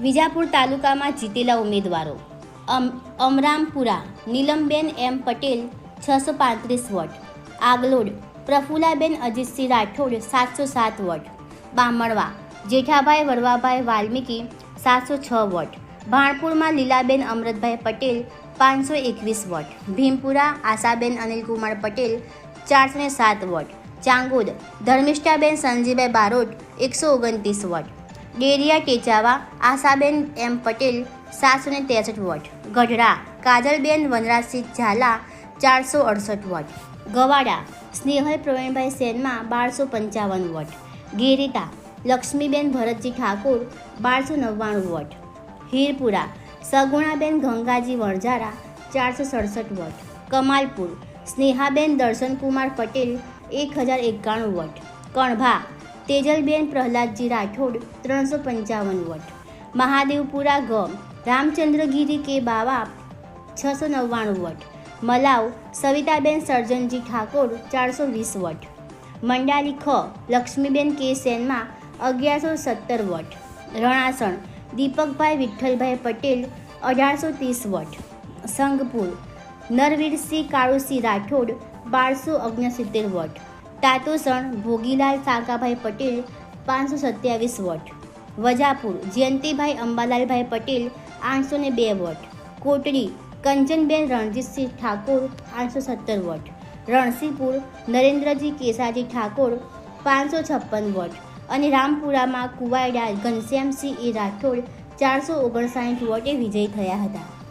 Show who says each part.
Speaker 1: વિજાપુર તાલુકામાં જીતેલા ઉમેદવારો. અમ, અમરામપુરા, નીલમબેન એમ પટેલ, છસો પાંત્રીસ વોટ. આગલોડ પ્રફુલાબેન અજીતસિંહ રાઠોડ, સાતસો સાત વોટ. બામણવા, જેઠાભાઈ વરવાભાઈ વાલ્મીકી, સાતસો છ વોટ. ભાણપુરમાં લીલાબેન અમૃતભાઈ પટેલ, પાંચસો એકવીસ વોટ. ભીમપુરા, આશાબેન અનિલકુમાર પટેલ, ચારસો સાત વોટ. ચાંગોદ, ધર્મિષ્ઠાબેન સંજીભાઈ બારોટ, એકસો ઓગણત્રીસ વોટ. ડેરિયા ટેચાવા આશાબેન એમ પટેલ સાતસો ને ત્રેસઠ વોટ. ગઢડા કાજલબેન વનરાજસિંહ ઝાલા ચારસો અડસઠ વોટ. ગવાડા સ્નેહલ પ્રવીણભાઈ સેનમાં બારસો પંચાવન વોટ. ગેરીતા લક્ષ્મીબેન ભરતજી ઠાકોર બારસો નવ્વાણું વોટ. હીરપુરા સગુણાબેન ગંગાજી વણઝારા ચારસો સડસઠ વોટ. કમાલપુર સ્નેહાબેન દર્શનકુમાર પટેલ એક હજાર એકાણું વોટ. કણભા તેજલબેન પ્રહલાદજી રાઠોડ ત્રણસો પંચાવન વોટ. મહાદેવપુરા ગ રામચંદ્રગીરી કે બાવા છસો નવ્વાણું વોટ. મલાવ, સવિતાબેન સર્જનજી ઠાકોર ચારસો વીસ વોટ. મંડાલી ખ, લક્ષ્મીબેન કે સેનમાં અગિયારસો સત્તર વોટ. રણાસણ, દીપકભાઈ વિઠ્ઠલભાઈ પટેલ અઢારસો ત્રીસ વોટ. સંગપુર, નરવીરસિંહ કાળુસિંહ રાઠોડ બારસો ઓગણસિત્તેર વોટ. તાતોસણ ભોગીલાલ સાકાભાઈ પટેલ, પાંચસો સત્યાવીસ વોટ. વજાપુર, જયંતિભાઈ અંબાલાલભાઈ પટેલ, આઠસો ને બે વોટ. કોટડી, કંચનબેન રણજીતસિંહ ઠાકોર, આઠસો સત્તર વોટ. રણસીપુર, નરેન્દ્રજી કેસાજી ઠાકોર, પાંચસો છપ્પન વોટ. અને રામપુરામાં કુવાયડા ઘનશ્યામસિંહ એ રાઠોડ ચારસો ઓગણસાઠ વોટે વિજયી થયા હતા.